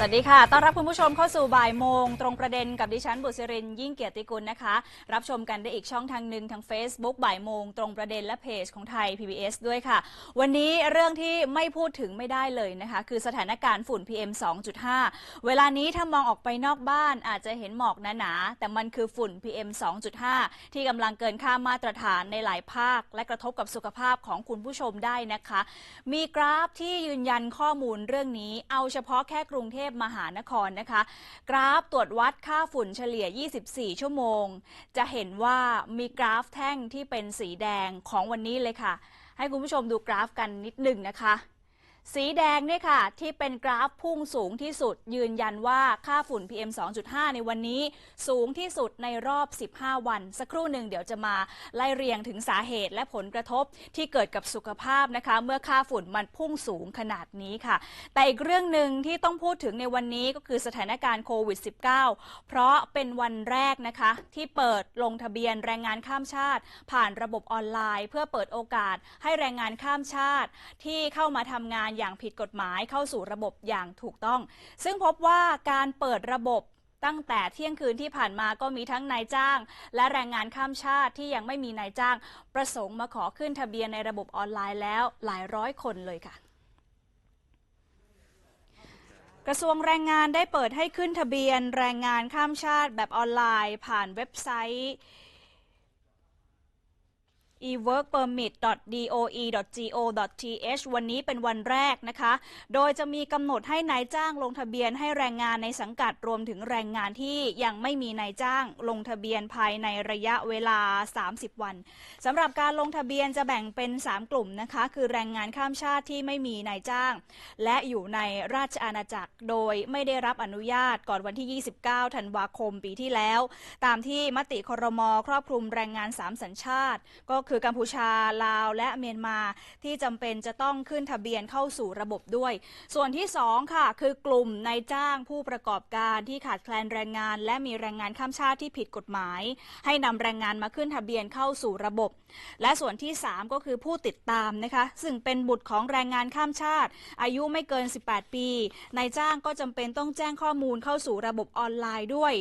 สวัสดีค่ะ ต้อนรับคุณผู้ชมเข้าสู่บ่ายโมง ตรงประเด็นกับดิฉันบุษรินยิ่งเกียรติกุลนะคะ รับชมกันได้อีกช่องทางหนึ่งทาง Facebook บ่ายโมง ตรงประเด็นและเพจของไทย PBS ด้วยค่ะ วันนี้เรื่องที่ไม่พูดถึงไม่ได้เลยนะคะ คือสถานการณ์ฝุ่น PM 2.5 เวลานี้ถ้ามองออกไปนอกบ้านอาจจะเห็นหมอกหนาๆแต่มันคือฝุ่น PM 2.5 ที่กำลังเกินค่ามาตรฐานในหลายภาค และกระทบกับสุขภาพของคุณผู้ชมได้นะคะ มีกราฟที่ยืนยันข้อมูลเรื่องนี้ เอาเฉพาะแค่กรุงเทพมหานครนะคะ กราฟตรวจวัดค่าฝุ่นเฉลี่ย 24 ชั่วโมง จะเห็นว่ามีกราฟแท่งที่เป็นสีแดงของวันนี้เลยค่ะ ให้คุณผู้ชมดูกราฟกันนิดหนึ่งนะคะ สีแดงเนี่ยค่ะ ที่เป็นกราฟพุ่งสูงที่สุด ยืนยันว่าค่าฝุ่น PM 2.5 ในวันนี้ สูงที่สุดในรอบ 15 วัน สักครู่หนึ่งเดี๋ยวจะมาไล่เรียงถึงสาเหตุและผลกระทบที่เกิดกับสุขภาพนะคะ เมื่อค่าฝุ่นมันพุ่งสูงขนาดนี้ค่ะ แต่อีกเรื่องหนึ่งที่ต้องพูดถึงในวันนี้ก็คือสถานการณ์โควิด -19 เพราะเป็นวันแรกนะคะ ที่เปิดลงทะเบียนแรงงานข้ามชาติ ผ่านระบบออนไลน์ เพื่อเปิดโอกาสให้แรงงานข้ามชาติที่เข้ามาทำงานอย่างผิดกฎหมายเข้าสู่ระบบอย่างถูกต้อง ซึ่งพบว่าการเปิดระบบตั้งแต่เที่ยงคืนที่ผ่านมาก็มีทั้งนายจ้าง และแรงงานข้ามชาติที่ยังไม่มีนายจ้าง ประสงค์มาขอขึ้นทะเบียนในระบบออนไลน์แล้วหลายร้อยคนเลยค่ะกระทรวงแรงงานได้เปิดให้ขึ้นทะเบียนแรงงานข้ามชาติแบบออนไลน์ ผ่านเว็บไซต์ eworkpermit.doe.go.th วันนี้เป็นวันแรกนะคะ โดยจะมีกำหนดให้นายจ้างลงทะเบียนให้แรงงานในสังกัดรวมถึงแรงงานที่ยังไม่มีนายจ้างลงทะเบียนภายในระยะเวลา 30 วันสำหรับการลงทะเบียนจะแบ่งเป็น 3 กลุ่มนะคะ คือแรงงานข้ามชาติที่ไม่มีนายจ้าง และอยู่ในราชอาณาจักร โดยไม่ได้รับอนุญาตก่อนวันที่ 29 ธันวาคมปีที่แล้ว ตามที่มติครมครอบคลุมแรงงาน 3 สัญชาติก็คือกัมพูชาลาวและเมียนมาที่จำเป็นจะต้องขึ้นทะเบียนเข้าสู่ระบบด้วย ส่วนที่ 2 ค่ะ คือกลุ่มนายจ้างผู้ประกอบการที่ขาดแคลนแรงงาน และมีแรงงานข้ามชาติที่ผิดกฎหมาย ให้นำแรงงานมาขึ้นทะเบียนเข้าสู่ระบบ และส่วนที่ 3 ก็คือผู้ติดตามนะคะซึ่งเป็นบุตรของแรงงานข้ามชาติ อายุไม่เกิน 18 ปีนายจ้างก็จำเป็นต้องแจ้งข้อมูลเข้าสู่ระบบออนไลน์ด้วย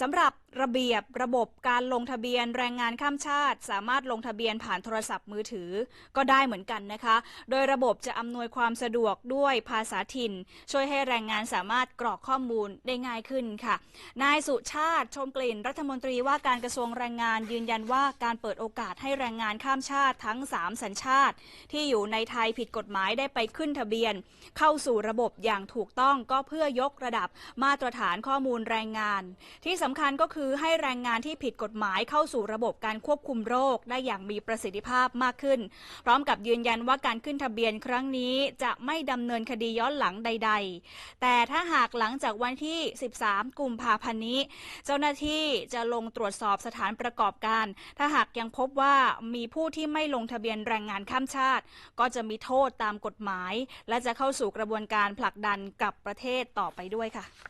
สำหรับระเบียบระบบการลงทะเบียนแรงงานข้ามชาติ สามารถลงทะเบียนผ่านโทรศัพท์มือถือก็ได้เหมือนกันนะคะ โดยระบบจะอำนวยความสะดวกด้วยภาษาถิ่น ช่วยให้แรงงานสามารถกรอกข้อมูลได้ง่ายขึ้นค่ะ นายสุชาติชมกลิ่น รัฐมนตรีว่าการกระทรวงแรงงานยืนยันว่าการเปิดโอกาสให้แรงงานข้ามชาติทั้ง 3 สัญชาติ ที่อยู่ในไทยผิดกฎหมายได้ไปขึ้นทะเบียน เข้าสู่ระบบอย่างถูกต้องก็เพื่อยกระดับมาตรฐานข้อมูลแรงงาน ที่สำคัญก็คือือให้แรงงานที่ผิดกฎหมายเข้าสู่ระบบการควบคุมโรคได้อย่างมีประสิทธิภาพมากขึ้น พร้อมกับยืนยันว่าการขึ้นทะเบียนครั้งนี้จะไม่ดำเนินคดีย้อนหลังใด ๆ แต่ถ้าหากหลังจากวันที่ 13 กุมภาพันธ์นี้ เจ้าหน้าที่จะลงตรวจสอบสถานประกอบการ ถ้าหากยังพบว่ามีผู้ที่ไม่ลงทะเบียนแรงงานข้ามชาติ ก็จะมีโทษตามกฎหมาย และจะเข้าสู่กระบวนการผลักดันกับประเทศต่อไปด้วยค่ะ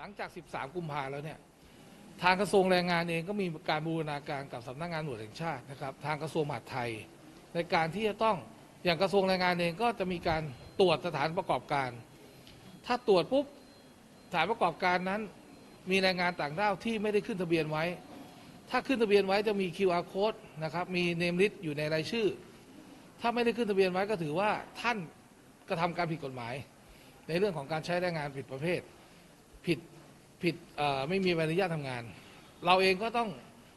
หลังจาก 13 กุมภาแล้วเนี่ยทางกระทรวงแรงงานเองก็มีการบูรณาการกับสำนักงานหน่วยแห่งชาตินะครับ ทางกระทรวงมหาดไทย ในการที่จะต้องอย่างกระทรวงแรงงานเองก็จะมีการตรวจสถานประกอบการ ถ้าตรวจปุ๊บสถานประกอบการนั้น มีแรงงานต่างด้าวที่ไม่ได้ขึ้นทะเบียนไว้ ถ้าขึ้นทะเบียนไว้จะมี QR code นะครับมีเนมลิสต์อยู่ในรายชื่อ ถ้าไม่ได้ขึ้นทะเบียนไว้ก็ถือว่าท่านกระทำการผิดกฎหมาย ในเรื่องของการใช้แรงงานผิดประเภท ผิดผิดไม่มีใบอนุญาตทำงาน เราเองก็ต้อง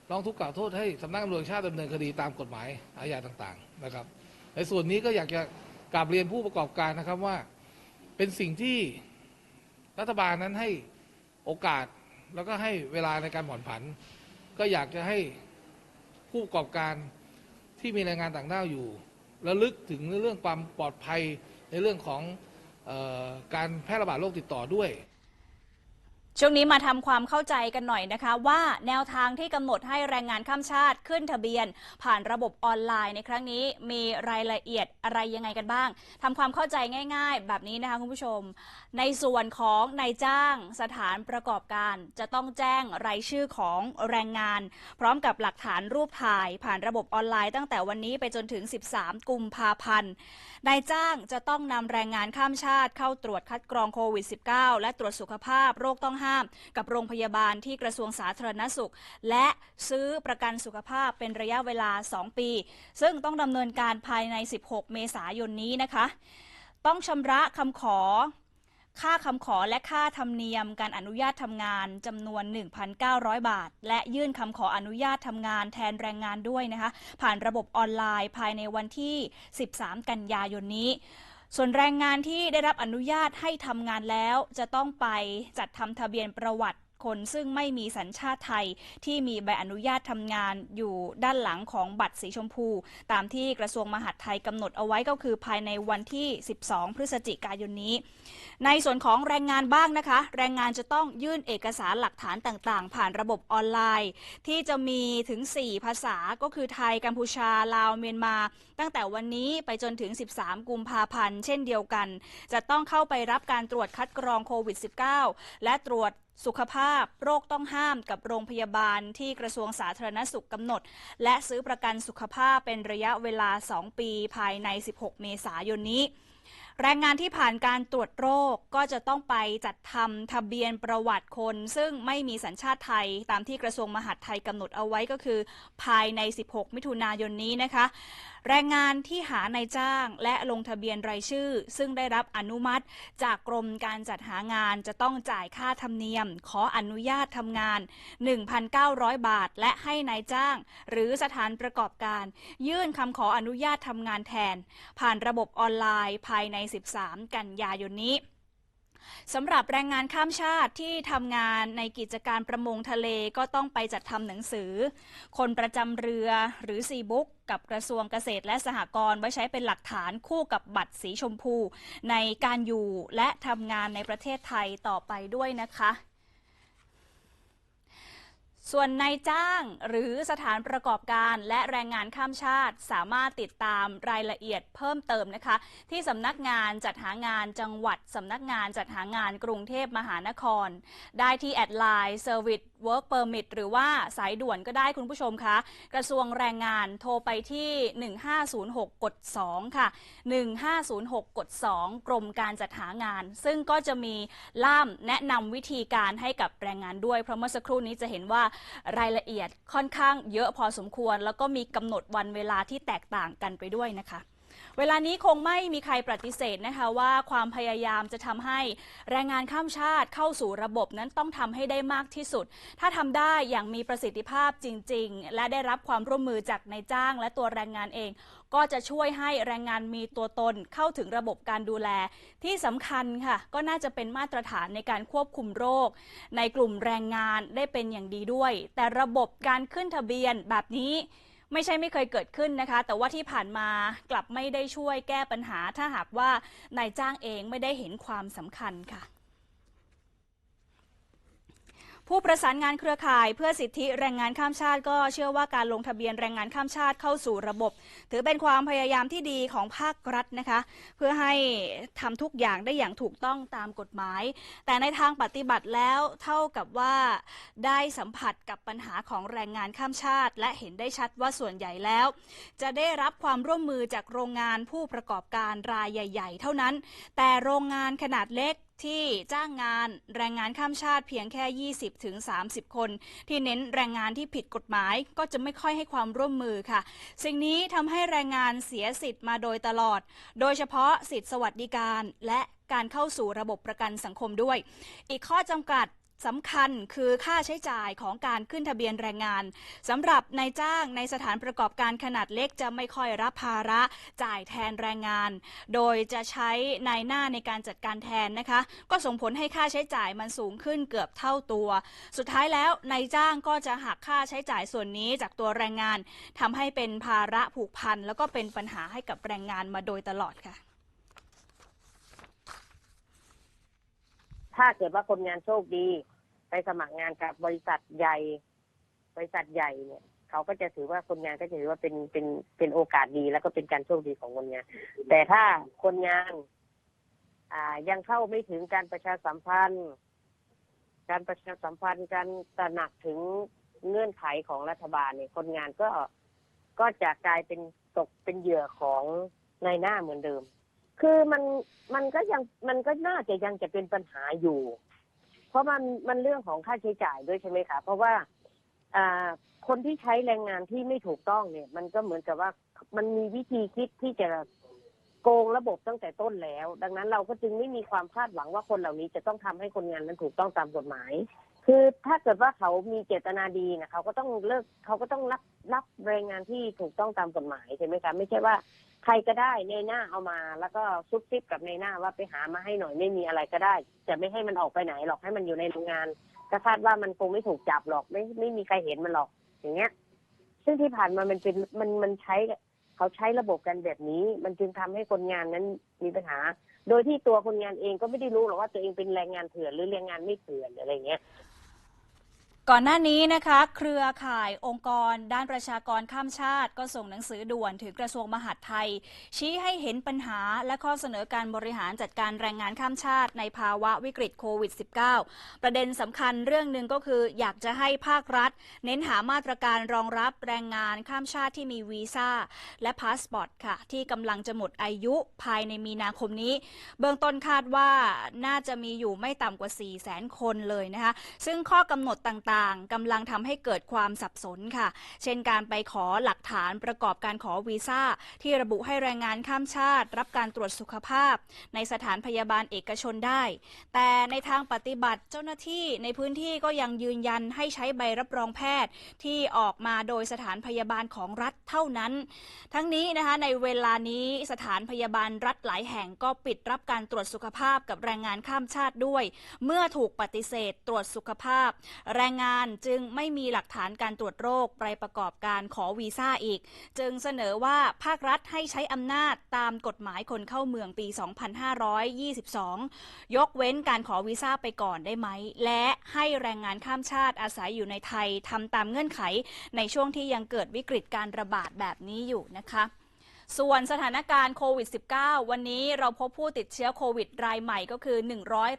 ร้องทุกข์กล่าวโทษให้สำนักตำรวจชาติดำเนินคดีตามกฎหมายอาญาต่างๆนะครับ ในส่วนนี้ก็อยากจะกราบเรียนผู้ประกอบการนะครับว่าเป็นสิ่งที่รัฐบาลนั้นให้โอกาสแล้วก็ให้เวลาในการผ่อนผัน ก็อยากจะให้ผู้ประกอบการที่มีแรงงานต่างด้าวอยู่ระลึกถึงเรื่องความปลอดภัยในเรื่องของออการแพร่ระบาดโรคติดต่อด้วย ช่วงนี้มาทำความเข้าใจกันหน่อยนะคะว่าแนวทางที่กำหนดให้แรงงานข้ามชาติขึ้นทะเบียน ผ่านระบบออนไลน์ในครั้งนี้มีรายละเอียดอะไรยังไงกันบ้างทำความเข้าใจง่าย ๆ แบบนี้นะคะคุณผู้ชม ในส่วนของนายจ้างสถานประกอบการ จะต้องแจ้งรายชื่อของแรงงาน พร้อมกับหลักฐานรูปถ่าย ผ่านระบบออนไลน์ตั้งแต่วันนี้ไปจนถึง 13 กุมภาพันธ์นายจ้างจะต้องนำแรงงานข้ามชาติเข้าตรวจคัดกรองโควิด -19 และตรวจสุขภาพโรคต้องห้าม กับโรงพยาบาลที่กระทรวงสาธารณสุข และซื้อประกันสุขภาพเป็นระยะเวลา 2 ปี ซึ่งต้องดำเนินการภายใน 16 เมษายนนี้นะคะ ต้องชำระคำขอค่าคำขอและค่าธรรมเนียมการอนุญาตทำงานจำนวน 1,900 บาท และยื่นคำขออนุญาตทำงานแทนแรงงานด้วยนะคะ ผ่านระบบออนไลน์ภายในวันที่ 13 กันยายนนี้ ส่วนแรงงานที่ได้รับอนุญาตให้ทำงานแล้ว จะต้องไปจัดทำทะเบียนประวัติ คนซึ่งไม่มีสัญชาติไทย ที่มีใบอนุญาตทำงานอยู่ด้านหลังของบัตรสีชมพู ตามที่กระทรวงมหาดไทยกำหนดเอาไว้ก็คือภายในวันที่ 12 พฤศจิกายนนี้ ในส่วนของแรงงานบ้างนะคะ แรงงานจะต้องยื่นเอกสารหลักฐานต่างๆ ผ่านระบบออนไลน์ ที่จะมีถึง 4 ภาษาก็คือไทยกัมพูชาลาวเมียนมา ตั้งแต่วันนี้ไปจนถึง 13 กุมภาพันธ์เช่นเดียวกัน จะต้องเข้าไปรับการตรวจคัดกรองโควิด -19 และตรวจ สุขภาพ โรคต้องห้ามกับโรงพยาบาลที่กระทรวงสาธารณสุขกำหนด และซื้อประกันสุขภาพเป็นระยะเวลา 2 ปีภายใน 16 เมษายนนี้ แรงงานที่ผ่านการตรวจโรคก็จะต้องไปจัดทำทะเบียนประวัติคน ซึ่งไม่มีสัญชาติไทย ตามที่กระทรวงมหาดไทยกำหนดเอาไว้ก็คือ ภายใน 16 มิถุนายนนี้นะคะ แรงงานที่หานายจ้างและลงทะเบียนรายชื่อ ซึ่งได้รับอนุมัติ จากกรมการจัดหางานจะต้องจ่ายค่าธรรมเนียม ขออนุญาตทำงาน 1,900 บาท และให้นายจ้าง หรือสถานประกอบการ ยื่นคำขออนุญาตทำงานแทน ผ่านระบบออนไลน์ภายใน13 กันยายนนี้สำหรับแรงงานข้ามชาติที่ทำงานในกิจการประมงทะเลก็ต้องไปจัดทำหนังสือ คนประจำเรือหรือซีบุ๊กกับกระทรวงเกษตรและสหกรณ์ไว้ใช้เป็นหลักฐานคู่กับบัตรสีชมพู ในการอยู่และทำงานในประเทศไทยต่อไปด้วยนะคะ ส่วนนายจ้างหรือสถานประกอบการและแรงงานข้ามชาติ สามารถติดตามรายละเอียดเพิ่มเติมนะคะ ที่สำนักงานจัดหางานจังหวัดสำนักงานจัดหางานกรุงเทพมหานคร ได้ที่แอดไลน์ Service Work Permit หรือว่าสายด่วนก็ได้คุณผู้ชมคะ กระทรวงแรงงานโทรไปที่ 1506 กด 2 ค่ะ 1506 กด 2 กรมการจัดหางาน ซึ่งก็จะมีล่ามแนะนำวิธีการให้กับแรงงานด้วย เพราะเมื่อสักครู่นี้จะเห็นว่ารายละเอียดค่อนข้างเยอะพอสมควร แล้วก็มีกำหนดวันเวลาที่แตกต่างกันไปด้วยนะคะ เวลานี้คงไม่มีใครปฏิเสธนะคะว่าความพยายามจะทำให้แรงงานข้ามชาติเข้าสู่ระบบนั้นต้องทำให้ได้มากที่สุด ถ้าทำได้อย่างมีประสิทธิภาพจริง ๆ และได้รับความร่วมมือจากนายจ้างและตัวแรงงานเอง ก็จะช่วยให้แรงงานมีตัวตนเข้าถึงระบบการดูแล ที่สำคัญค่ะ ก็น่าจะเป็นมาตรฐานในการควบคุมโรค ในกลุ่มแรงงานได้เป็นอย่างดีด้วย แต่ระบบการขึ้นทะเบียนแบบนี้ไม่ใช่ไม่เคยเกิดขึ้นนะคะ แต่ว่าที่ผ่านมากลับไม่ได้ช่วยแก้ปัญหาถ้าหากว่านายจ้างเองไม่ได้เห็นความสำคัญค่ะ ผู้ประสานงานเครือข่ายเพื่อสิทธิแรงงานข้ามชาติก็เชื่อว่าการลงทะเบียนแรงงานข้ามชาติเข้าสู่ระบบ ถือเป็นความพยายามที่ดีของภาครัฐนะคะ เพื่อให้ทำทุกอย่างได้อย่างถูกต้องตามกฎหมาย แต่ในทางปฏิบัติแล้วเท่ากับว่าได้สัมผัสกับปัญหาของแรงงานข้ามชาติ และเห็นได้ชัดว่าส่วนใหญ่แล้ว จะได้รับความร่วมมือจากโรงงานผู้ประกอบการรายใหญ่ ๆ เท่านั้น แต่โรงงานขนาดเล็ก ที่จ้างงานแรงงานข้ามชาติเพียงแค่ 20ถึง30 คน ที่เน้นแรงงานที่ผิดกฎหมายก็จะไม่ค่อยให้ความร่วมมือค่ะ สิ่งนี้ทำให้แรงงานเสียสิทธิ์มาโดยตลอด โดยเฉพาะสิทธิสวัสดิการและการเข้าสู่ระบบประกันสังคมด้วย อีกข้อจำกัด สำคัญคือค่าใช้จ่ายของการขึ้นทะเบียนแรงงานสำหรับนายจ้างในสถานประกอบการขนาดเล็กจะไม่ค่อยรับภาระจ่ายแทนแรงงาน โดยจะใช้นายหน้าในการจัดการแทนนะคะ ก็ส่งผลให้ค่าใช้จ่ายมันสูงขึ้นเกือบเท่าตัว สุดท้ายแล้วนายจ้างก็จะหักค่าใช้จ่ายส่วนนี้จากตัวแรงงานทำให้เป็นภาระผูกพันแล้วก็เป็นปัญหาให้กับแรงงานมาโดยตลอดค่ะถ้าเกิดว่าคนงานโชคดี ไปสมัครงานกับบริษัทใหญ่ บริษัทใหญ่เนี่ยเขาก็จะถือว่าคนงานก็จะถือว่าเป็นเป็นเป็นโอกาสดีแล้วก็เป็นการโชคดีของคนงาน แต่ถ้าคนงาน อ่ายังเข้าไม่ถึงการประชาสัมพันธ์ การประชาสัมพันธ์การตระหนักถึงเงื่อนไขของรัฐบาลเนี่ยคนงานก็ก็จะกลายเป็นตกเป็นเหยื่อของนายหน้าเหมือนเดิม คือมันมันก็ยังมันก็น่าจะยังจะเป็นปัญหาอยู่ เพราะมันมันเรื่องของค่าใช้จ่ายด้วยใช่ไหมคะเพราะว่าอ่าคนที่ใช้แรงงานที่ไม่ถูกต้องเนี่ย มันก็เหมือนกับว่ามันมีวิธีคิดที่จะโกงระบบตั้งแต่ต้นแล้ว ดังนั้นเราก็จึงไม่มีความคาดหวังว่าคนเหล่านี้จะต้องทำให้คนงานนั้นถูกต้องตามกฎหมาย คือถ้าเกิดว่าเขามีเจตนาดีนะเขาก็ต้องเลิกเขาก็ต้องรับรับแรงงานที่ถูกต้องตามกฎหมายใช่ไหมคะไม่ใช่ว่า ใครก็ได้ในหน้าเอามา แล้วก็ซุบซิบกับในหน้าว่าไปหามาให้หน่อยไม่มีอะไรก็ได้ จะไม่ให้มันออกไปไหนหรอกให้มันอยู่ในโรงงานก็คาดว่ามันคงไม่ถูกจับหรอกไม่ไม่มีใครเห็นมันหรอก อย่างเงี้ย ซึ่งที่ผ่านมามันเป็นมันมันใช้เขาใช้ระบบกันแบบนี้ มันจึงทำให้คนงานนั้นมีปัญหา โดยที่ตัวคนงานเองก็ไม่ได้รู้หรอกว่าตัวเองเป็นแรงงานเถื่อนหรือแรงงานไม่เถื่อนอะไรเงี้ย ก่อนหน้านี้นะคะ เครือข่ายองค์กร ด้านประชากรข้ามชาติ ก็ส่งหนังสือด่วนถึงกระทรวงมหาดไทย ชี้ให้เห็นปัญหาและข้อเสนอการบริหารจัดการแรงงานข้ามชาติ ในภาวะวิกฤตโควิด -19 ประเด็นสำคัญเรื่องหนึ่งก็คือ อยากจะให้ภาครัฐ เน้นหามาตรการรองรับแรงงานข้ามชาติที่มีวีซ่าและพาสปอร์ตค่ะ ที่กำลังจะหมดอายุภายในมีนาคมนี้ เบื้องต้นคาดว่าน่าจะมีอยู่ไม่ต่ำกว่า 4 0 0 0 0 0 คนเลยนะคะซึ่งข้อกำหนดต่างๆกำลังทำให้เกิดความสับสนค่ะ เช่นการไปขอหลักฐานประกอบการขอวีซ่า ที่ระบุให้แรงงานข้ามชาติ รับการตรวจสุขภาพ ในสถานพยาบาลเอกชนได้ แต่ในทางปฏิบัติเจ้าหน้าที่ในพื้นที่ก็ยังยืนยันให้ใช้ใบรับรองแพทย์ ที่ออกมาโดยสถานพยาบาลของรัฐเท่านั้น ทั้งนี้นะคะในเวลานี้สถานพยาบาลรัฐหลายแห่งก็ปิดรับการตรวจสุขภาพกับแรงงานข้ามชาติด้วย เมื่อถูกปฏิเสธตรวจสุขภาพ แรงงาน จึงไม่มีหลักฐานการตรวจโรคไปประกอบการขอวีซ่าอีก จึงเสนอว่าภาครัฐให้ใช้อำนาจตามกฎหมายคนเข้าเมืองปี 2522 ยกเว้นการขอวีซ่าไปก่อนได้ไหม และให้แรงงานข้ามชาติอาศัยอยู่ในไทยทำตามเงื่อนไข ในช่วงที่ยังเกิดวิกฤตการระบาดแบบนี้อยู่นะคะ ส่วนสถานการณ์โควิด -19 วันนี้เราพบผู้ติดเชื้อโควิดรายใหม่ก็คือ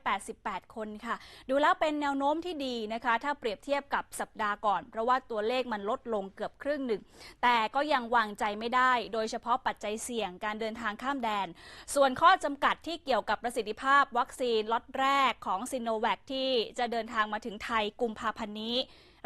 188 คนค่ะ ดูแล้วเป็นแนวโน้มที่ดีนะคะ ถ้าเปรียบเทียบกับสัปดาห์ก่อน เพราะว่าตัวเลขมันลดลงเกือบครึ่งหนึ่ง แต่ก็ยังวางใจไม่ได้ โดยเฉพาะปัจจัยเสี่ยงการเดินทางข้ามแดน ส่วนข้อจำกัดที่เกี่ยวกับประสิทธิภาพวัคซีนล็อตแรกของซิโนแวคที่จะเดินทางมาถึงไทยกุมภาพันธ์นี้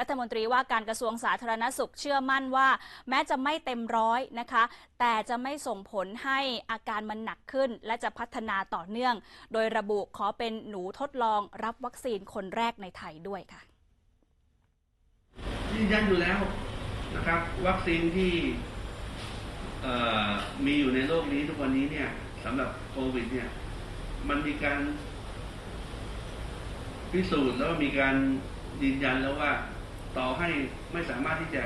รัฐมนตรีว่าการกระทรวงสาธารณสุขเชื่อมั่นว่า แม้จะไม่เต็มร้อยนะคะ แต่จะไม่ส่งผลให้อาการมันหนักขึ้น และจะพัฒนาต่อเนื่อง โดยระบุขอเป็นหนูทดลองรับวัคซีนคนแรกในไทยด้วยค่ะยืนยันอยู่แล้วนะครับ วัคซีนที่มีอยู่ในโลกนี้ทุกวันนี้เนี่ยสำหรับโควิดเนี่ยมันมีการพิสูจน์แล้วมีการยืนยันแล้วว่า ต่อให้ไม่สามารถที่จะ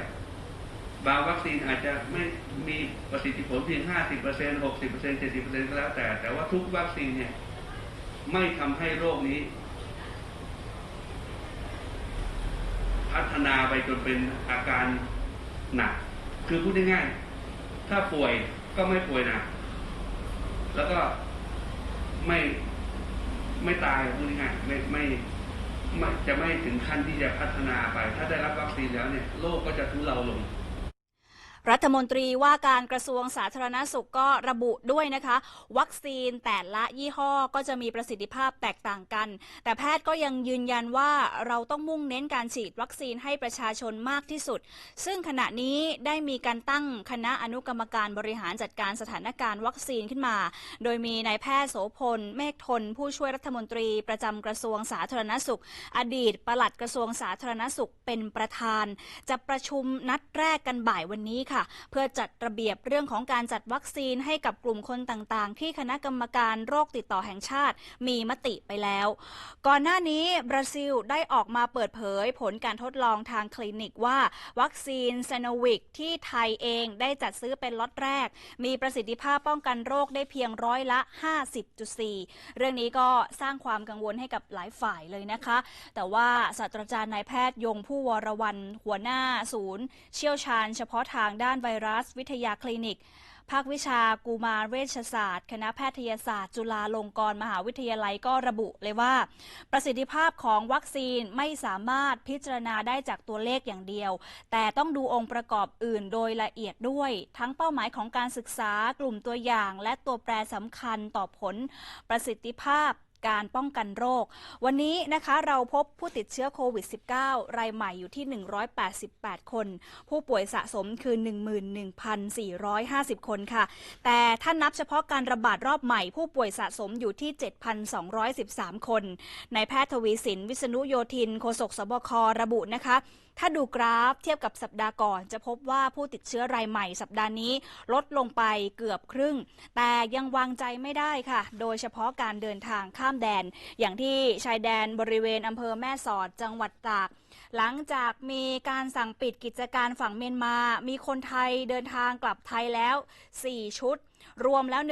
บางวัคซีนอาจจะไม่มีประสิทธิผลเพียง 50% 60% 70%ก็แล้วแต่ แต่ว่าทุกวัคซีนเนี่ยไม่ทำให้โรคนี้ พัฒนาไปจนเป็นอาการหนัก คือพูดง่ายๆ ถ้าป่วยก็ไม่ป่วยหนัก แล้วก็ไม่ไม่ตายพูดง่ายๆไม่ไม่ไม่ จะไม่ถึงขั้นที่จะพัฒนาไป ถ้าได้รับวัคซีนแล้วเนี่ยโรคก็จะทุเลาลง รัฐมนตรีว่าการกระทรวงสาธารณสุขก็ระบุด้วยนะคะ วัคซีนแต่ละยี่ห้อก็จะมีประสิทธิภาพแตกต่างกัน แต่แพทย์ก็ยังยืนยันว่าเราต้องมุ่งเน้นการฉีดวัคซีนให้ประชาชนมากที่สุด ซึ่งขณะนี้ได้มีการตั้งคณะอนุกรรมการบริหารจัดการสถานการณ์วัคซีนขึ้นมา โดยมีนายแพทย์โสพลเมฆทน ผู้ช่วยรัฐมนตรีประจำกระทรวงสาธารณสุข อดีตปลัดกระทรวงสาธารณสุขเป็นประธาน จะประชุมนัดแรกกันบ่ายวันนี้ค่ะ เพื่อจัดระเบียบเรื่องของการจัดวัคซีนให้กับกลุ่มคนต่างๆ ที่คณะกรรมการโรคติดต่อแห่งชาติมีมติไปแล้ว ก่อนหน้านี้บราซิลได้ออกมาเปิดเผยผลการทดลองทางคลินิกว่า วัคซีนซโนวิกที่ไทยเองได้จัดซื้อเป็นล็อตแรก มีประสิทธิภาพป้องกันโรคได้เพียงร้อยละ 50.4 เรื่องนี้ก็สร้างความกังวลให้กับหลายฝ่ายเลยนะคะ แต่ว่าศาสตราจารย์นายแพทย์ยงผู้วรวันหัวหน้าศูนย์ เชี่ยวชาญเฉพาะทางด้านไวรัสวิทยาคลินิก ภาควิชากุมารเวชศาสตร์ คณะแพทยศาสตร์ จุฬาลงกรณ์มหาวิทยาลัยก็ระบุเลยว่า ประสิทธิภาพของวัคซีนไม่สามารถพิจารณาได้จากตัวเลขอย่างเดียว แต่ต้องดูองค์ประกอบอื่นโดยละเอียดด้วย ทั้งเป้าหมายของการศึกษากลุ่มตัวอย่าง และตัวแปรสำคัญต่อผลประสิทธิภาพ การป้องกันโรค วันนี้นะคะเราพบผู้ติดเชื้อโควิด -19 รายใหม่อยู่ที่ 188 คน ผู้ป่วยสะสมคือ 11,450 คนค่ะ แต่ถ้านับเฉพาะการระบาดรอบใหม่ ผู้ป่วยสะสมอยู่ที่ 7,213 คนนายแพทย์ทวีสิน วิษณุโยธินโฆษกสบคระบุนะคะ ถ้าดูกราฟเทียบกับสัปดาห์ก่อน จะพบว่าผู้ติดเชื้อรายใหม่สัปดาห์นี้ลดลงไปเกือบครึ่ง แต่ยังวางใจไม่ได้ค่ะ โดยเฉพาะการเดินทางข้ามแดน อย่างที่ชายแดนบริเวณอำเภอแม่สอดจังหวัดตาก หลังจากมีการสั่งปิดกิจการฝั่งเมียนมา มีคนไทยเดินทางกลับไทยแล้ว 4 ชุด รวมแล้ว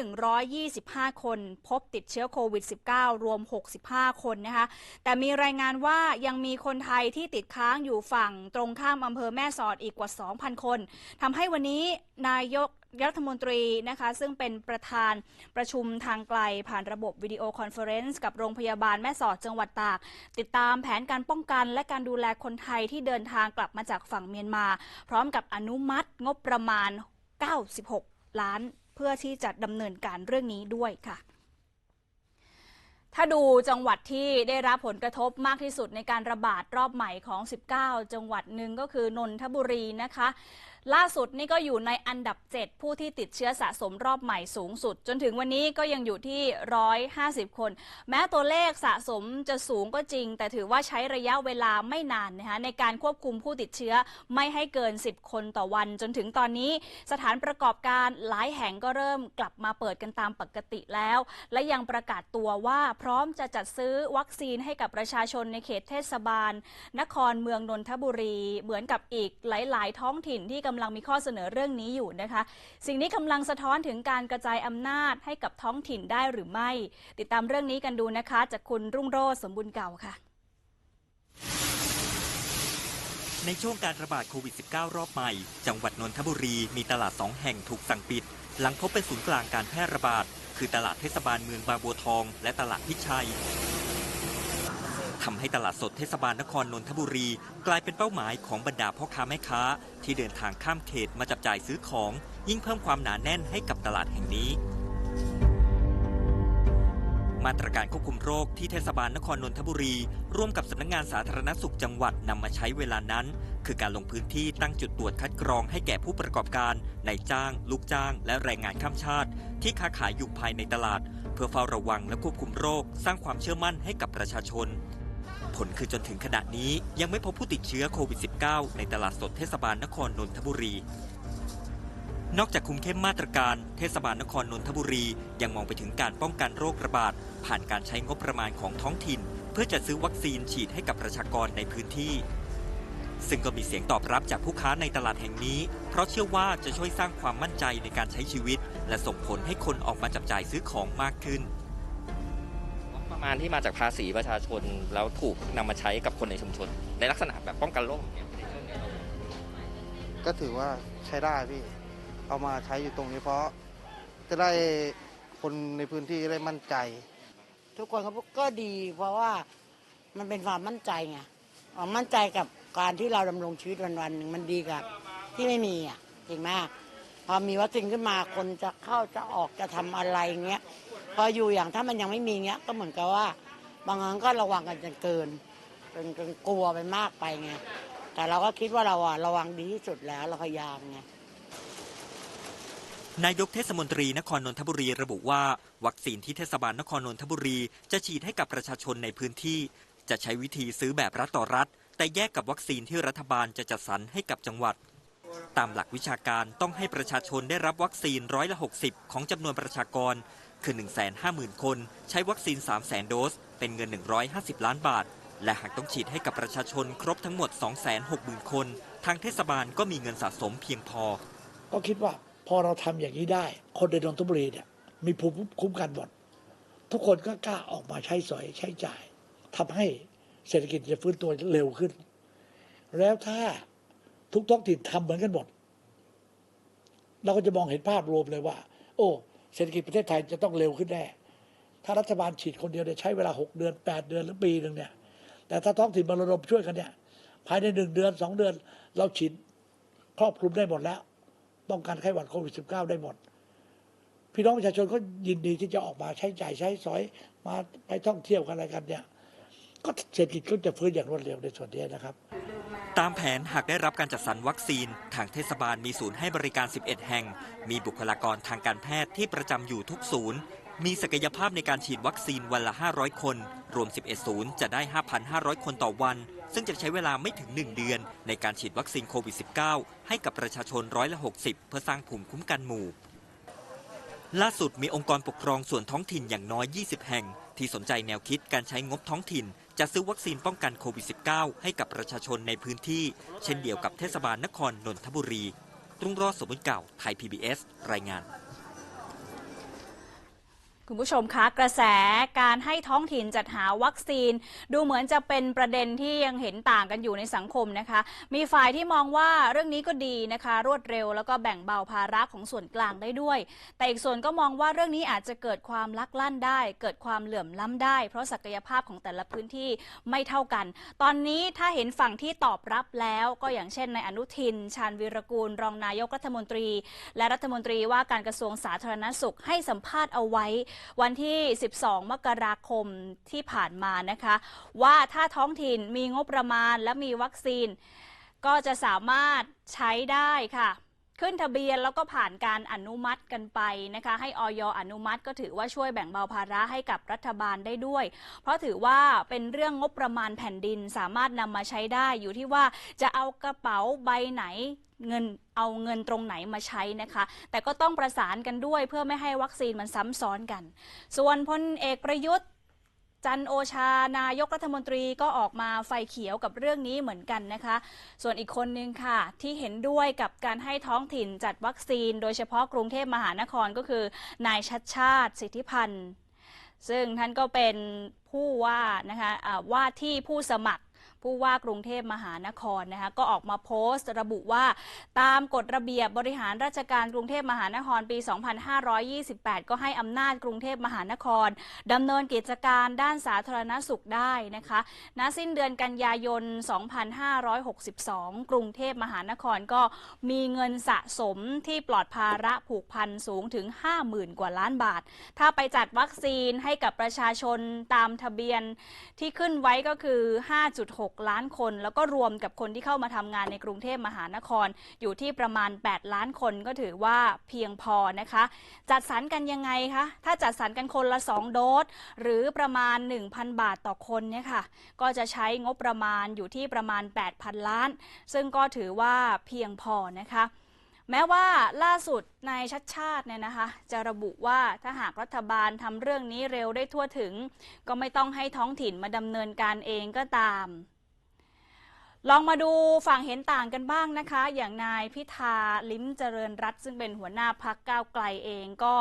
125 คน พบติดเชื้อโควิด -19 รวม 65 คนนะคะ แต่มีรายงานว่ายังมีคนไทยที่ติดค้างอยู่ฝั่งตรงข้ามอำเภอแม่สอดอีกกว่า 2,000 คนทำให้วันนี้นายก รัฐมนตรีนะคะซึ่งเป็นประธานประชุมทางไกลผ่านระบบวิดีโอคอนเฟอเรนซ์กับโรงพยาบาลแม่สอดจังหวัดตาก ติดตามแผนการป้องกันและการดูแลคนไทยที่เดินทางกลับมาจากฝั่งเมียนมา พร้อมกับอนุมัติงบประมาณ 96 ล้าน เพื่อที่จะดำเนินการเรื่องนี้ด้วยค่ะถ้าดูจังหวัดที่ได้รับผลกระทบมากที่สุดในการระบาดรอบใหม่ของ 19 จังหวัดหนึ่งก็คือนนทบุรีนะคะ ล่าสุดนี่ก็อยู่ในอันดับ 7 ผู้ที่ติดเชื้อสะสมรอบใหม่สูงสุด จนถึงวันนี้ก็ยังอยู่ที่ 150 คน แม้ตัวเลขสะสมจะสูงก็จริง แต่ถือว่าใช้ระยะเวลาไม่นานนะคะในการควบคุมผู้ติดเชื้อไม่ให้เกิน 10 คนต่อวัน จนถึงตอนนี้สถานประกอบการหลายแห่งก็เริ่มกลับมาเปิดกันตามปกติแล้ว และยังประกาศตัวว่าพร้อมจะจัดซื้อวัคซีนให้กับประชาชนในเขตเทศบาล นครเมืองนนทบุรี เหมือนกับอีกหลาย ๆ ท้องถิ่นที่กำลังมีข้อเสนอเรื่องนี้อยู่นะคะ สิ่งนี้กำลังสะท้อนถึงการกระจายอำนาจให้กับท้องถิ่นได้หรือไม่ ติดตามเรื่องนี้กันดูนะคะจากคุณรุ่งโรจน์สมบูรณ์เก่าค่ะ ในช่วงการระบาดโควิด -19 รอบใหม่ จังหวัดนนทบุรีมีตลาดสองแห่งถูกสั่งปิด หลังพบเป็นศูนย์กลางการแพร่ระบาด คือตลาดเทศบาลเมืองบางบัวทอง และตลาดพิชัย ทำให้ตลาดสดเทศบาลนครนนทบุรี กลายเป็นเป้าหมายของบรรดาพ่อค้าแม่ค้า ที่เดินทางข้ามเขตมาจับจ่ายซื้อของ ยิ่งเพิ่มความหนาแน่นให้กับตลาดแห่งนี้ มาตรการควบคุมโรคที่เทศบาลนครนนทบุรี ร่วมกับสำนักงานสาธารณสุขจังหวัดนำมาใช้เวลานั้น คือการลงพื้นที่ตั้งจุดตรวจคัดกรองให้แก่ผู้ประกอบการนายจ้าง ลูกจ้าง และแรงงานข้ามชาติ ที่ค้าขายอยู่ภายในตลาด เพื่อเฝ้าระวังและควบคุมโรค สร้างความเชื่อมั่นให้กับประชาชน ผลคือจนถึงขณะนี้ยังไม่พบผู้ติดเชื้อโควิด -19 ในตลาดสดเทศบาลนครนนทบุรี นอกจากคุมเข้มมาตรการ เทศบาลนครนนทบุรี ยังมองไปถึงการป้องกันโรคระบาด ผ่านการใช้งบประมาณของท้องถิ่น เพื่อจัดซื้อวัคซีนฉีดให้กับประชากรในพื้นที่ ซึ่งก็มีเสียงตอบรับจากผู้ค้าในตลาดแห่งนี้ เพราะเชื่อว่าจะช่วยสร้างความมั่นใจในการใช้ชีวิต และส่งผลให้คนออกมาจับจ่ายซื้อของมากขึ้น ประมาณที่มาจากภาษีประชาชน แล้วถูกนำมาใช้กับคนในชุมชน ในลักษณะแบบป้องกันโรคเนี่ยในช่วงนี้เราก็ถือว่าใช้ได้พี่ เอามาใช้อยู่ตรงนี้เพราะ จะได้คนในพื้นที่ได้มั่นใจ ทุกคนเขาก็ดีเพราะว่ามันเป็นความมั่นใจไงความมั่นใจกับการที่เราดำรงชีวิตวันๆหนึ่งมันดีกับที่ไม่มีอะจริงมากพอมีวัคซีนขึ้นมาคนจะเข้าจะออกจะทำอะไรเงี้ย พออยู่อย่างถ้ามันยังไม่มีเงี้ยก็เหมือนกับว่า บางครั้งก็ระวังกันจนเกินเป็นจนกลัวไปมากไปไงแต่เราก็คิดว่าเราอะระวังดีที่สุดแล้วเราพยายามไงนายกเทศมนตรีนครนนทบุรีระบุว่า วัคซีนที่เทศบาลนครนนทบุรีจะฉีดให้กับประชาชนในพื้นที่ จะใช้วิธีซื้อแบบรัฐต่อรัฐ แต่แยกกับวัคซีนที่รัฐบาลจะจัดสรรให้กับจังหวัด ตามหลักวิชาการต้องให้ประชาชนได้รับวัคซีนร้อยละ 60 ของจำนวนประชากร คือ 150,000 คน ใช้วัคซีน 300,000 โดส เป็นเงิน 150 ล้านบาท และหากต้องฉีดให้กับประชาชนครบทั้งหมด 260,000 คน ทางเทศบาลก็มีเงินสะสมเพียงพอ ก็คิดว่าพอเราทำอย่างนี้ได้ คนในนนทบุรีเนี่ยมีภูมิคุ้มกันหมด ทุกคนก็กล้าออกมาใช้สอยใช้จ่ายทำให้เศรษฐกิจจะฟื้นตัวเร็วขึ้น แล้วถ้าทุกท้องถิ่นทำเหมือนกันหมด เราก็จะมองเห็นภาพรวมเลยว่า โอ้ เศรษฐกิจประเทศไทยจะต้องเร็วขึ้นแน่ถ้ารัฐบาลฉีดคนเดียวเนี่ยใช้เวลาหกเดือนแปดเดือนหรือปีหนึ่งเนี่ยแต่ถ้าท้องถิ่นมาระดมช่วยกันเนี่ยภายในหนึ่งเดือนสองเดือน เราฉีดครอบคลุมได้หมดแล้วป้องกันไข้หวัดโควิด -19 ได้หมด พี่น้องประชาชนก็ยินดีที่จะออกมาใช้จ่ายใช้สอยมาไปท่องเที่ยวกันอะไรกันเนี่ย ก็เศรษฐกิจก็จะฟื้นอย่างรวดเร็วในส่วนนี้นะครับ ตามแผนหากได้รับการจัดสรรวัคซีน ทางเทศบาลมีศูนย์ให้บริการ 11 แห่ง มีบุคลากรทางการแพทย์ที่ประจำอยู่ทุกศูนย์ มีศักยภาพในการฉีดวัคซีนวันละ 500 คน รวม 11 ศูนย์จะได้ 5,500 คนต่อวัน ซึ่งจะใช้เวลาไม่ถึง 1 เดือน ในการฉีดวัคซีนโควิด -19 ให้กับประชาชนร้อยละ60 เพื่อสร้างภูมิคุ้มกันหมู่ ล่าสุดมีองค์กรปกครองส่วนท้องถิ่นอย่างน้อย 20 แห่ง ที่สนใจแนวคิดการใช้งบท้องถิ่น จะซื้อวัคซีนป้องกันโควิด -19 ให้กับประชาชนในพื้นที่ เช่นเดียวกับเทศบาลนครนนทบุรีรุ่งรอดสมุนเก่าไทย PBS รายงาน คุณผู้ชมคะกระแสการให้ท้องถิ่นจัดหาวัคซีน ดูเหมือนจะเป็นประเด็นที่ยังเห็นต่างกันอยู่ในสังคมนะคะ มีฝ่ายที่มองว่าเรื่องนี้ก็ดีนะคะ รวดเร็วแล้วก็แบ่งเบาภาระของส่วนกลางได้ด้วย แต่อีกส่วนก็มองว่าเรื่องนี้อาจจะเกิดความลักลั่นได้ เกิดความเหลื่อมล้ำได้ เพราะศักยภาพของแต่ละพื้นที่ไม่เท่ากัน ตอนนี้ถ้าเห็นฝั่งที่ตอบรับแล้ว ก็อย่างเช่นในอนุทิน ชาญวีรกูล รองนายกรัฐมนตรี และรัฐมนตรีว่าการกระทรวงสาธารณสุขให้สัมภาษณ์เอาไว้วันที่ 12 มกราคมที่ผ่านมานะคะ ว่าถ้าท้องถิ่นมีงบประมาณและมีวัคซีน ก็จะสามารถใช้ได้ค่ะ ขึ้นทะเบียนแล้วก็ผ่านการอนุมัติกันไปนะคะ ให้ออยอนุมัติก็ถือว่าช่วยแบ่งเบาภาระให้กับรัฐบาลได้ด้วย เพราะถือว่าเป็นเรื่องงบประมาณแผ่นดินสามารถนำมาใช้ได้อยู่ที่ว่าจะเอากระเป๋าใบไหนเงินเอาเงินตรงไหนมาใช้นะคะ แต่ก็ต้องประสานกันด้วยเพื่อไม่ให้วัคซีนมันซ้ำซ้อนกัน ส่วนพลเอกประยุทธ์ จันโอชานายกรัฐมนตรีก็ออกมาไฟเขียวกับเรื่องนี้เหมือนกันนะคะ ส่วนอีกคนนึงค่ะ ที่เห็นด้วยกับการให้ท้องถิ่นจัดวัคซีน โดยเฉพาะกรุงเทพมหานครก็คือนายชัดชาติ สิทธิพันธ์ ซึ่งท่านก็เป็นผู้ว่านะคะะว่าที่ผู้สมัคร ผู้ว่ากรุงเทพมหานครนะคะก็ออกมาโพสต์ ระบุว่า ตามกฎระเบียบบริหารราชการกรุงเทพมหานครปี 2528 ก็ให้อำนาจกรุงเทพมหานครดำเนินกิจการด้านสาธารณสุขได้นะคะณสิ้นเดือนกันยายน 2562 กรุงเทพมหานครก็มีเงินสะสมที่ปลอดภาระผูกพันสูงถึง 50,000 กว่าล้านบาท ถ้าไปจัดวัคซีนให้กับประชาชนตามทะเบียนที่ขึ้นไว้ก็คือ 5.6ล้านคน แล้วก็รวมกับคนที่เข้ามาทำงานในกรุงเทพมหานคร อยู่ที่ประมาณ 8 ล้านคนก็ถือว่าเพียงพอนะคะ จัดสรรกันยังไงคะ ถ้าจัดสรรกันคนละ 2 โดส หรือประมาณ 1,000 บาทต่อคนเนี่ยค่ะ ก็จะใช้งบประมาณอยู่ที่ประมาณ 8,000 ล้าน ซึ่งก็ถือว่าเพียงพอนะคะแม้ว่าล่าสุดนายชัดชาติเนี่ยนะคะ จะระบุว่าถ้าหากรัฐบาลทำเรื่องนี้เร็วได้ทั่วถึง ก็ไม่ต้องให้ท้องถิ่นมาดำเนินการเองก็ตาม ลองมาดูฝั่งเห็นต่างกันบ้างนะคะ อย่างนายพิธาลิ้มเจริญรัตซึ่งเป็นหัวหน้าพักก้าวไกลเองก็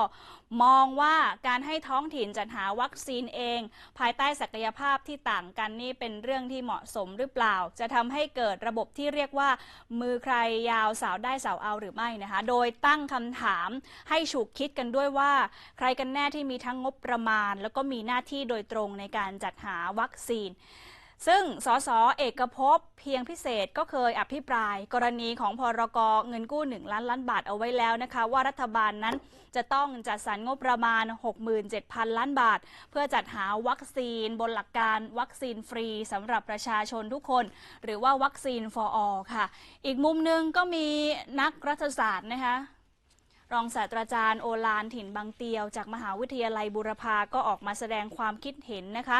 มองว่าการให้ท้องถิ่นจัดหาวัคซีนเอง ภายใต้ศักยภาพที่ต่างกันนี่เป็นเรื่องที่เหมาะสมหรือเปล่า จะทำให้เกิดระบบที่เรียกว่า มือใครยาวสาวได้สาวเอาหรือไม่นะคะ โดยตั้งคำถามให้ฉุกคิดกันด้วยว่า ใครกันแน่ที่มีทั้งงบประมาณ แล้วก็มีหน้าที่โดยตรงในการจัดหาวัคซีน ซึ่งสสเอกภพเพียงพิเศษก็เคยอภิปราย กรณีของพรกเงินกู้ 1 ล้านล้านบาทเอาไว้แล้วนะคะ ว่ารัฐบาลนั้นจะต้องจัดสรรงบประมาณ 67,000 ล้านบาท เพื่อจัดหาวัคซีนบนหลักการวัคซีนฟรีสำหรับประชาชนทุกคน หรือว่าวัคซีน for all ค่ะ อีกมุมหนึ่งก็มีนักรัฐศาสตร์นะคะรองศาสตราจารย์โอลานถิ่นบางเตียว จากมหาวิทยาลัยบุรพาก็ออกมาแสดงความคิดเห็นนะคะ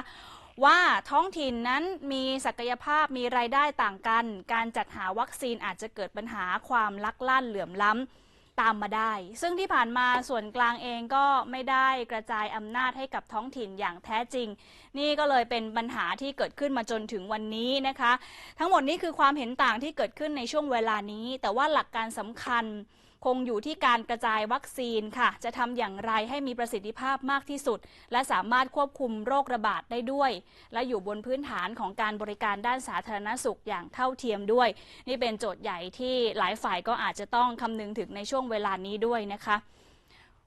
ว่าท้องถิ่นนั้นมีศักยภาพมีรายได้ต่างกัน การจัดหาวัคซีนอาจจะเกิดปัญหาความลักลั่นเหลื่อมล้ำตามมาได้ ซึ่งที่ผ่านมาส่วนกลางเองก็ไม่ได้กระจายอำนาจให้กับท้องถิ่นอย่างแท้จริง นี่ก็เลยเป็นปัญหาที่เกิดขึ้นมาจนถึงวันนี้นะคะ ทั้งหมดนี้คือความเห็นต่างที่เกิดขึ้นในช่วงเวลานี้ แต่ว่าหลักการสำคัญ คงอยู่ที่การกระจายวัคซีนค่ะ จะทำอย่างไรให้มีประสิทธิภาพมากที่สุด และสามารถควบคุมโรคระบาดได้ด้วย และอยู่บนพื้นฐานของการบริการด้านสาธารณสุขอย่างเท่าเทียมด้วย นี่เป็นโจทย์ใหญ่ที่หลายฝ่ายก็อาจจะต้องคำนึงถึงในช่วงเวลานี้ด้วยนะคะ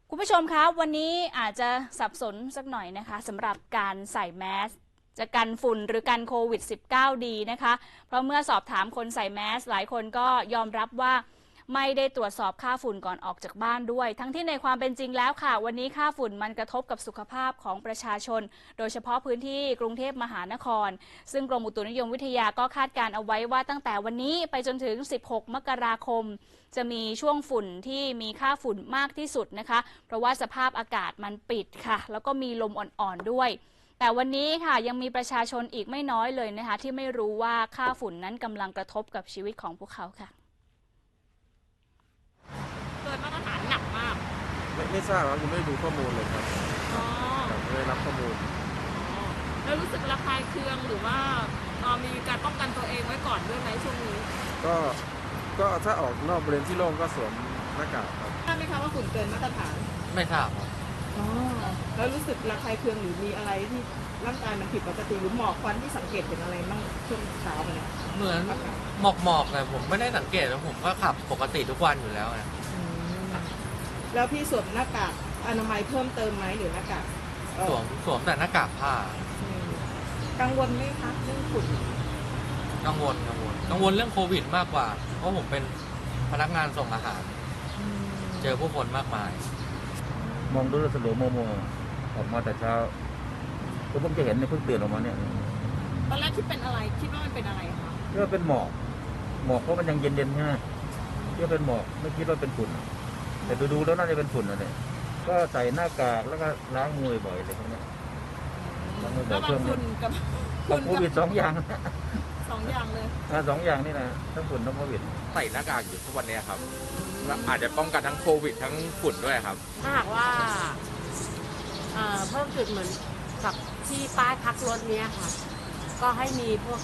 คุณผู้ชมคะวันนี้อาจจะสับสนสักหน่อยนะคะสำหรับการใส่แมสจะกันฝุ่นหรือกันโควิด -19 ดีนะคะ เพราะเมื่อสอบถามคนใส่แมสหลายคนก็ยอมรับว่า ไม่ได้ตรวจสอบค่าฝุ่นก่อนออกจากบ้านด้วย ทั้งที่ในความเป็นจริงแล้วค่ะ วันนี้ค่าฝุ่นมันกระทบกับสุขภาพของประชาชน โดยเฉพาะพื้นที่กรุงเทพมหานคร ซึ่งกรมอุตุนิยมวิทยาก็คาดการเอาไว้ว่าตั้งแต่วันนี้ไปจนถึง 16 มกราคม จะมีช่วงฝุ่นที่มีค่าฝุ่นมากที่สุดนะคะ เพราะว่าสภาพอากาศมันปิดค่ะ แล้วก็มีลมอ่อนๆด้วยแต่วันนี้ค่ะยังมีประชาชนอีกไม่น้อยเลยนะคะ ที่ไม่รู้ว่าค่าฝุ่นนั้นกำลังกระทบกับชีวิตของพวกเขาค่ะ เกินมาตรฐานหนักมาก ไม่ไม่ทราบครับยังไม่ได้ดูข้อมูลเลยครับอ๋อครับไม่ได้รับข้อมูล แล้วรู้สึกระคายเคืองหรือว่าเอ่อมีการป้องกันตัวเองไว้ก่อนด้วยไหมช่วงนี้ก็ก็ถ้าออกนอกบริเวณที่โล่งก็สวมหน้ากากครับ ทราบไหมคะว่าฝุ่นเกินมาตรฐานไม่ทราบครับอ๋อแล้วรู้สึกระคายเคืองหรือมีอะไรที่ร่างกายมันผิดปกติหรือหมอกควันที่สังเกตเห็นอะไรบ้างช่วงเช้ามาเนี่ยเหมือนหมอกหมอกๆแต่ผมไม่ได้สังเกตแล้วผมก็ขับปกติทุกวันอยู่แล้วนะอืม แล้วพี่สวมหน้ากากอนามัยเพิ่มเติมไหมหรือหน้ากากเอ่อสวมสวมแต่หน้ากากผ้า อืมกังวลไหมคะเรื่องฝุ่นกังวลกังวลกังวลเรื่องโควิดมากกว่า เพราะผมเป็นพนักงานส่งอาหาร เจอผู้คนมากมาย มองดูแล้วสลัวโมโมออกมาแต่เช้าก็เพิ่งจะเห็นในยเพิ่งตื่นออกมาเนี่ยตอนแรกที่เป็นอะไรคิดว่ามันเป็นอะไรคะคิดว่าเป็นหมอก หมอกเพราะมันยังเย็นๆใช่ไหมคิดว่าเป็นหมอกไม่คิดว่าเป็นฝุ่น แต่ดูๆแล้วน่าจะเป็นฝุ่นอะไรก็ใส่หน้ากากแล้วก็ล้างมือบ่อยเลยพวกเนี้ยล้างมือบ่อระยหว่างเพิ่มฝุ่นกับกับโควิดสองอย่างสองอย่างเลยอ่าสองอย่างนี่นะทั้งฝุ่นทั้งโควิด ใส่หน้ากากอยู่ทุกวันนี้ครับอาจจะป้องกันทั้งโควิด ทั้งฝุ่นด้วยครับ ถ้าหากว่าเอ่อเพิ่มจุดเหมือนกับที่ป้ายพักรถเนี้ยค่ะ ก็ให้มีพวก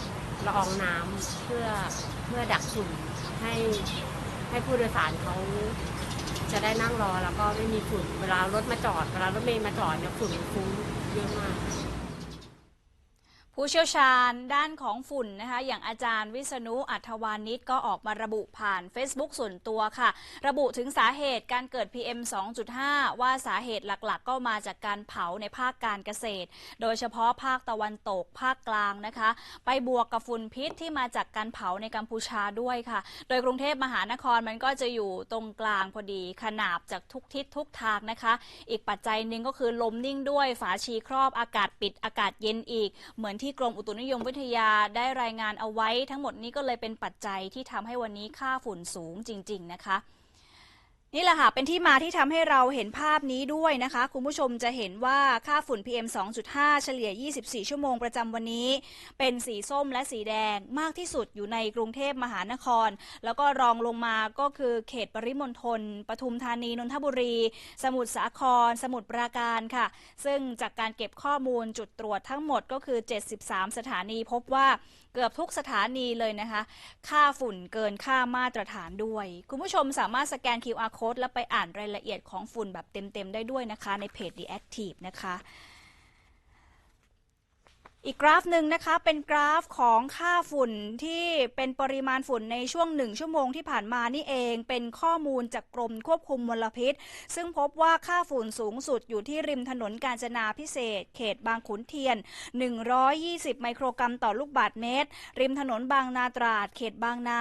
ละอองน้ำเพื่อเพื่อดักฝุ่นให้ให้ผู้โดยสารเขา จะได้นั่งรอแล้วก็ไม่มีฝุ่นเวลารถมาจอดเวลารถเมล์มาจอดเนี่ยฝุ่นมันฟุ้งเยอะมาก ผู้เชี่ยวชาญด้านของฝุ่นนะคะ อย่างอาจารย์วิษณุอัธวานิชก็ออกมาระบุผ่าน Facebook ส่วนตัวค่ะ ระบุถึงสาเหตุการเกิด PM 2.5 ว่าสาเหตุหลักๆ ก็มาจากการเผาในภาคการเกษตร โดยเฉพาะภาคตะวันตกภาคกลางนะคะ ไปบวกกับฝุ่นพิษที่มาจากการเผาในกัมพูชาด้วยค่ะ โดยกรุงเทพมหานครมันก็จะอยู่ตรงกลางพอดีขนาบจากทุกทิศทุกทางนะคะ อีกปัจจัยหนึ่งก็คือลมนิ่งด้วยฝาชีครอบอากาศปิดอากาศเย็นอีกเหมือนที่กรมอุตุนิยมวิทยาได้รายงานเอาไว้ ทั้งหมดนี้ก็เลยเป็นปัจจัยที่ทำให้วันนี้ค่าฝุ่นสูงจริง ๆ นะคะ นี่แหละค่ะ เป็นที่มาที่ทำให้เราเห็นภาพนี้ด้วยนะคะ คุณผู้ชมจะเห็นว่าค่าฝุ่น PM 2.5 เฉลี่ย 24 ชั่วโมงประจำวันนี้ เป็นสีส้มและสีแดงมากที่สุดอยู่ในกรุงเทพมหานคร แล้วก็รองลงมาก็คือเขตปริมณฑลปทุมธานี นนทบุรี สมุทรสาคร สมุทรปราการค่ะ ซึ่งจากการเก็บข้อมูลจุดตรวจทั้งหมดก็คือ 73 สถานีพบว่า เกือบทุกสถานีเลยนะคะ ค่าฝุ่นเกินค่ามาตรฐานด้วย คุณผู้ชมสามารถสแกน QR code แล้วไปอ่านรายละเอียดของฝุ่นแบบเต็มๆ ได้ด้วยนะคะ ในเพจ The Active นะคะ อีกกราฟหนึ่งนะคะเป็นกราฟของค่าฝุ่นที่เป็นปริมาณฝุ่นในช่วงหนึ่งชั่วโมงที่ผ่านมานี่เองเป็นข้อมูลจากกรมควบคุมมลพิษ ซึ่งพบว่าค่าฝุ่นสูงสุดอยู่ที่ริมถนนกาญจนาพิเศษ เขตบางขุนเทียน 120 ไมโครกรัมต่อลูกบาศก์เมตร ริมถนนบางนาตราด เขตบางนา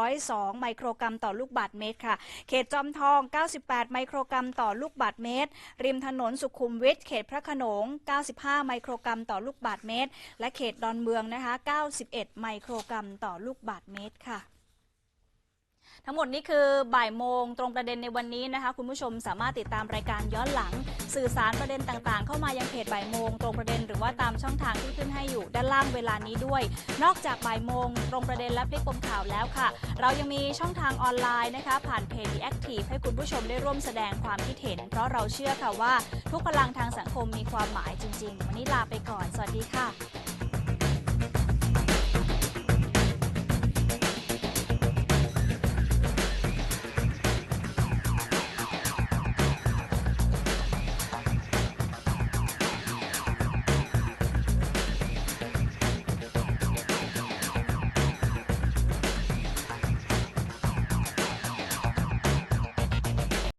102 ไมโครกรัมต่อลูกบาศก์เมตรค่ะ เขตจอมทอง 98 ไมโครกรัมต่อลูกบาศก์เมตร ริมถนนสุขุมวิทเขตพระโขนง 95 ไมโครกรัมต่อลูกบาศก์เมตรและเขตดอนเมืองนะคะ91 ไมโครกรัมต่อลูกบาศก์เมตรค่ะ ทั้งหมดนี้คือบ่ายโมงตรงประเด็นในวันนี้นะคะ คุณผู้ชมสามารถติดตามรายการย้อนหลัง สื่อสารประเด็นต่างๆ เข้ามายังเพจบ่ายโมงตรงประเด็นหรือว่าตามช่องทางที่ขึ้นให้อยู่ด้านล่างเวลานี้ด้วย นอกจากบ่ายโมงตรงประเด็นและพลิกปมข่าวแล้วค่ะ เรายังมีช่องทางออนไลน์นะคะ ผ่านเพจ The Active ให้คุณผู้ชมได้ร่วมแสดงความคิดเห็น เพราะเราเชื่อค่ะว่า ทุกพลังทางสังคมมีความหมายจริง ๆ วันนี้ลาไปก่อน สวัสดีค่ะ